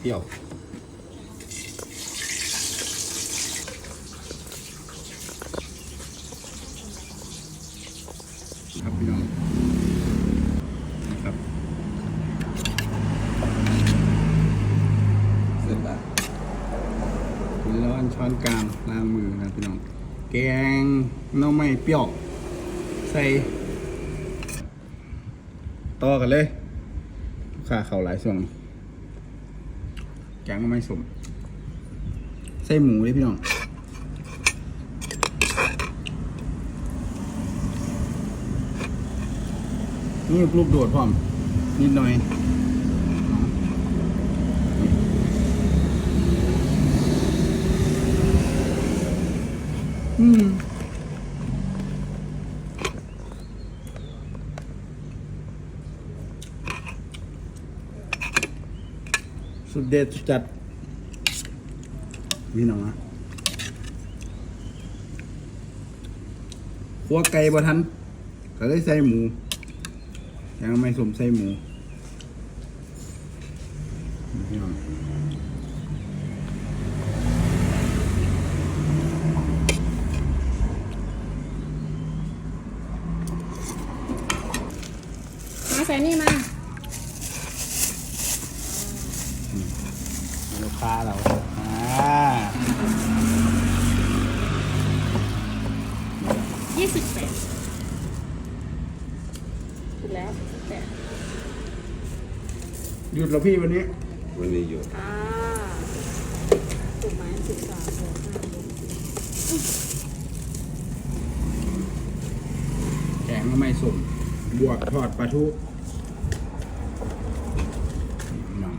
เปรี้ยวครับพี่น้องนะครับเสร็จแล้วร้อนช้อนกลางล้างมือนะพี่น้อง แกงน้องไม่เปรี้ยว ใส่ต่อกันเลยลูกค้าเขาหลายส่วน แกงหน้องไม่สมใส่หมูเลยพี่น้องนี่ลูกโดดพร้อม นิดหน่อยอืม สุดเด็ดสุดจัดพี่น้องนะขัวไก่บ่ทันก็เลยใส่หมูยังไม่สมใส่หมูพี่น้องมาใส่นี่มา กค้าเราอ่ายี่สิบแปดถูกแล้วแปดหยุดแล้วพี่วันนี้ วันนี้อยู่อ่าถูกไหมสิบสามบวกห้าบวกสี่แกงก็ไม่สมบวกทอดปลาทูพี่น้อง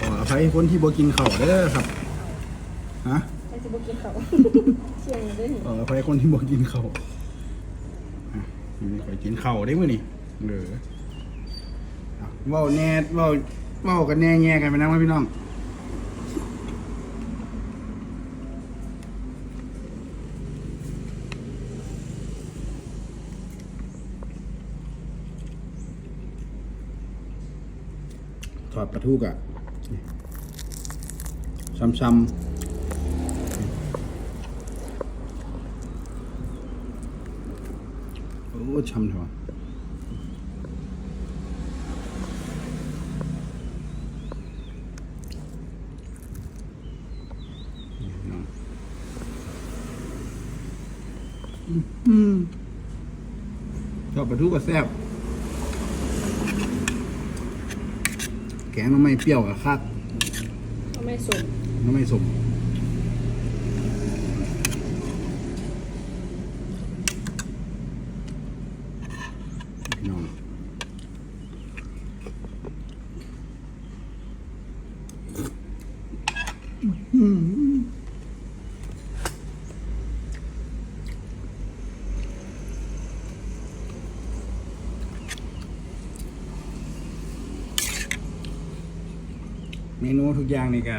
ขออ ภัยคนที่บ่กินข้าวเด้อครับฮะใครจะบอกกินเขา เชียงด้วยนี่เออไปคนที่บอกกินเขาวอะนี่คอยกินข้าวได้มื้อนี่เหลืออะเว้าแน่เว้าเว้ากันแน่แง่กันไปนะพี่น้องทอดปลาทูกอะ ซ้ำๆโอ้ช่ำเถอะนี่พี่น้องอืมชอบปลาทูก็แซ่บ แกงน้ำไม่เปรี้ยวกับคักก็ไม่สม น้ำไม่สมน้องอื้มนูทุกอย่างนี่ก็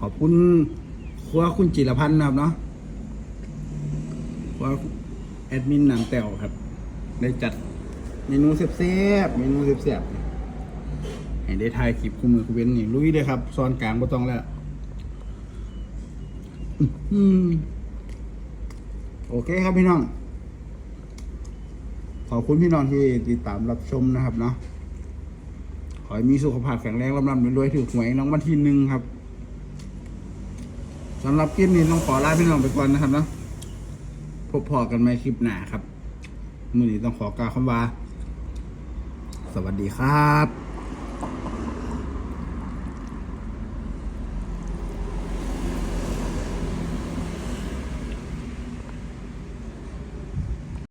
ขอบคุณครัวคุณจิรพันธ์นะครับเนาะครัวแอดมินหนังแต้วครับ ได้จัดเมนูแซ่บๆเมนูแซ่บๆให้ได้ถ่ายคลิปคู่มือคู่เว้นนี่ลุยเลยครับซ้อนกลางบ่ต้องแล้วอโอเคครับพี่น้อง ขอบคุณพี่น้องที่ติดตามรับชมนะครับเนาะขอให้มีสุขภาพแข็งแรงร่ำรำรวยถือหวยรางวัลที่หนึ่งครับ สำหรับคลิปนี้ต้องขอลาพี่น้องไปก่อนนะครับเนาะพบพอกันใหม่คลิปหน้าครับ มือนี้ต้องขอกล่าวคำว่า สวัสดีครับ